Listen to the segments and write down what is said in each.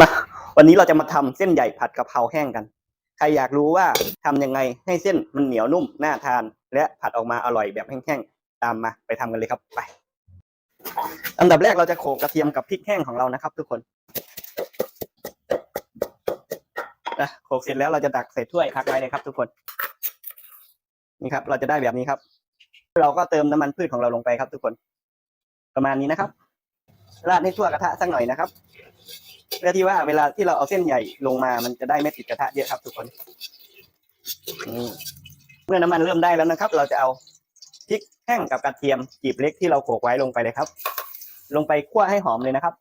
มาวันนี้เราจะมาทำเส้นใหญ่ผัดกะเพราแห้งกัน ใครอยากรู้ว่าทำยังไงให้เส้นมันเหนียวนุ่มน่าทาน และผัดออกมาอร่อยแบบแห้งๆตามมาไปทำกันเลยครับไป อันดับแรกเราจะโขลกกระเทียมกับพริกแห้งของเรานะครับ ทุกคนนะโขลกเสร็จแล้วเราจะตักใส่ถ้วยพักไว้เลยครับ ทุกคน นี่ครับ เราจะได้แบบนี้ครับ เราก็เติมน้ำมันพืชของเราลงไปครับ ทุกคน ประมาณนี้นะครับราดให้ทั่วกระทะสักหน่อยนะครับ เพื่อที่ว่าเวลาที่เราเอาเส้นใหญ่ลงมามันจะได้ไม่ติดกระทะเยอะครับทุกคนนี่เมื่อน้ำมันเริ่มได้แล้วนะครับ เราจะเอาพริกแห้งกับกระเทียมกีบเล็กที่เราโขลกไว้ลงไปเลยครับ ลงไปคั่วให้หอมเลยนะครับ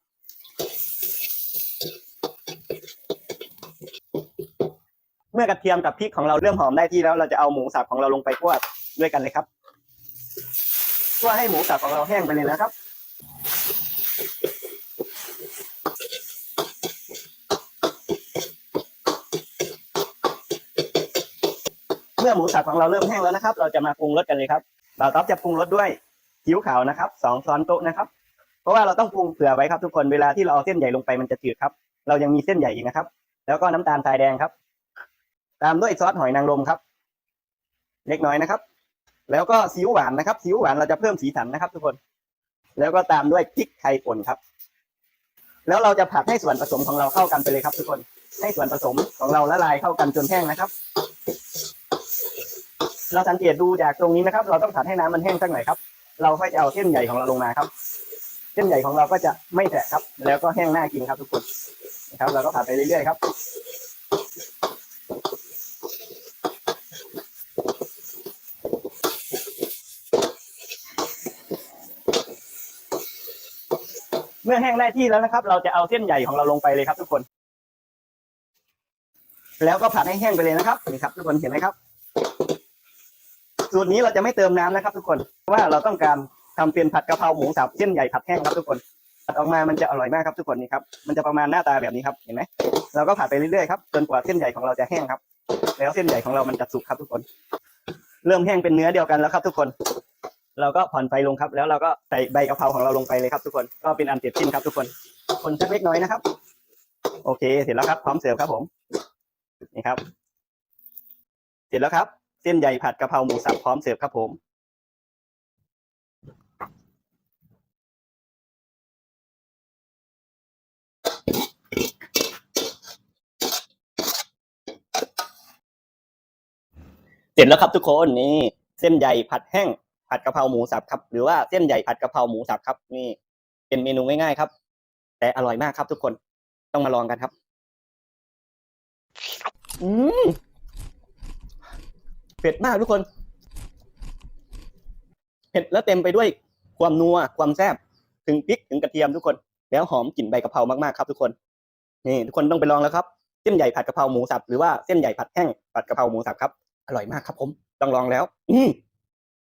เมื่อกระเทียมกับพริกของเราเริ่มหอมได้ที่แล้ว เราจะเอาหมูสับของเราลงไปคั่วด้วยกันเลยครับคั่วให้หมูสับของเราแห้งไปเลยนะครับ เมื่อหมูสับของเราเริ่มแห้งแล้วนะครับ เราจะมาปรุงรสกันเลยครับเราต๊อบจะปรุงรสด้วยซีอิ๊วขาวนะครับสองช้อนโต๊ะนะครับ เพราะว่าเราต้องปรุงเผื่อไว้ครับทุกคนเวลาที่เราเอาเส้นใหญ่ลงไปมันจะจืดครับ เรายังมีเส้นใหญ่อีกนะครับ แล้วก็น้ำตาลทรายแดงครับ ตามด้วยซอสหอยนางรมครับ เล็กน้อยนะครับ แล้วก็ซีอิ๊วหวานนะครับซีอิ๊วหวานเราจะเพิ่มสีสันนะครับ ทุกคน แล้วก็ตามด้วยพริกไทยป่นครับ แล้วเราจะผัดให้ส่วนผสมของเราเข้ากันไปเลยครับ ทุกคนให้ส่วนผสมของเราละลายเข้ากันจนแห้งนะครับ เราสังเกตดูจากตรงนี้นะครับ เราต้องผัดให้น้ำมันแห้งสักหน่อยครับ เราค่อยจะเอาเส้นใหญ่ของเราลงมาครับ เส้นใหญ่ของเราก็จะไม่แตกครับ แล้วก็แห้งน่ากินครับทุกคนนะครับ เราก็ผัดไปเรื่อยๆครับเมื่อแห้งได้ที่แล้วนะครับ เราจะเอาเส้นใหญ่ของเราลงไปเลยครับ ทุกคน แล้วก็ผัดให้แห้งไปเลยนะครับนี่ครับ ทุกคนเห็นไหมครับ สูตรนี้เราจะไม่เติมน้ำนะครับ ทุกคนเพราะว่าเราต้องการทำเป็นผัดกะเพราหมูสับเส้นใหญ่ผัดแห้งครับทุกคนผัดออกมามันจะอร่อยมากครับทุกคนนี่ครับมันจะประมาณหน้าตาแบบนี้ครับเห็นไหมเราก็ผัดไปเรื่อยๆครับจนกว่าเส้นใหญ่ของเราจะแห้งครับ แล้วเส้นใหญ่ของเรามันจะสุกครับทุกคน เริ่มแห้งเป็นเนื้อเดียวกันแล้วครับ ทุกคน เราก็ผ่อนไฟลงครับ แล้วเราก็ใส่ใบกะเพราของเราลงไปเลยครับ ทุกคนก็เป็นอันเสร็จสิ้นครับ ทุกคน คนสักเล็กน้อยนะครับ โอเค เสร็จแล้วครับพร้อมเสิร์ฟครับผมนี่ครับ เสร็จแล้วครับ เส้นใหญ่ผัดกะเพราหมูสับพร้อมเสิร์ฟครับผม เสร็จแล้วครับทุกคนนี่ เส้นใหญ่ผัดแห้ง ผัดกะเพราหมูสับครับ หรือว่าเส้นใหญ่ผัดกะเพราหมูสับครับ นี่ เป็นเมนูง่ายๆครับ แต่อร่อยมากครับทุกคนต้องมาลองกันครับ อืม เผ็ดมากทุกคน เผ็ดแล้วเต็มไปด้วยความนัวความแซ่บถึงพริกถึงกระเทียมทุกคน แล้วหอมกลิ่นใบกะเพรามากๆครับ ทุกคนนี่ทุกคนต้องไปลองแล้วครับเส้นใหญ่ผัดกะเพราหมูสับหรือว่าเส้นใหญ่ผัดแห้งผัดกะเพราหมูสับครับอร่อยมากครับ ผมต้องลองแล้ว อื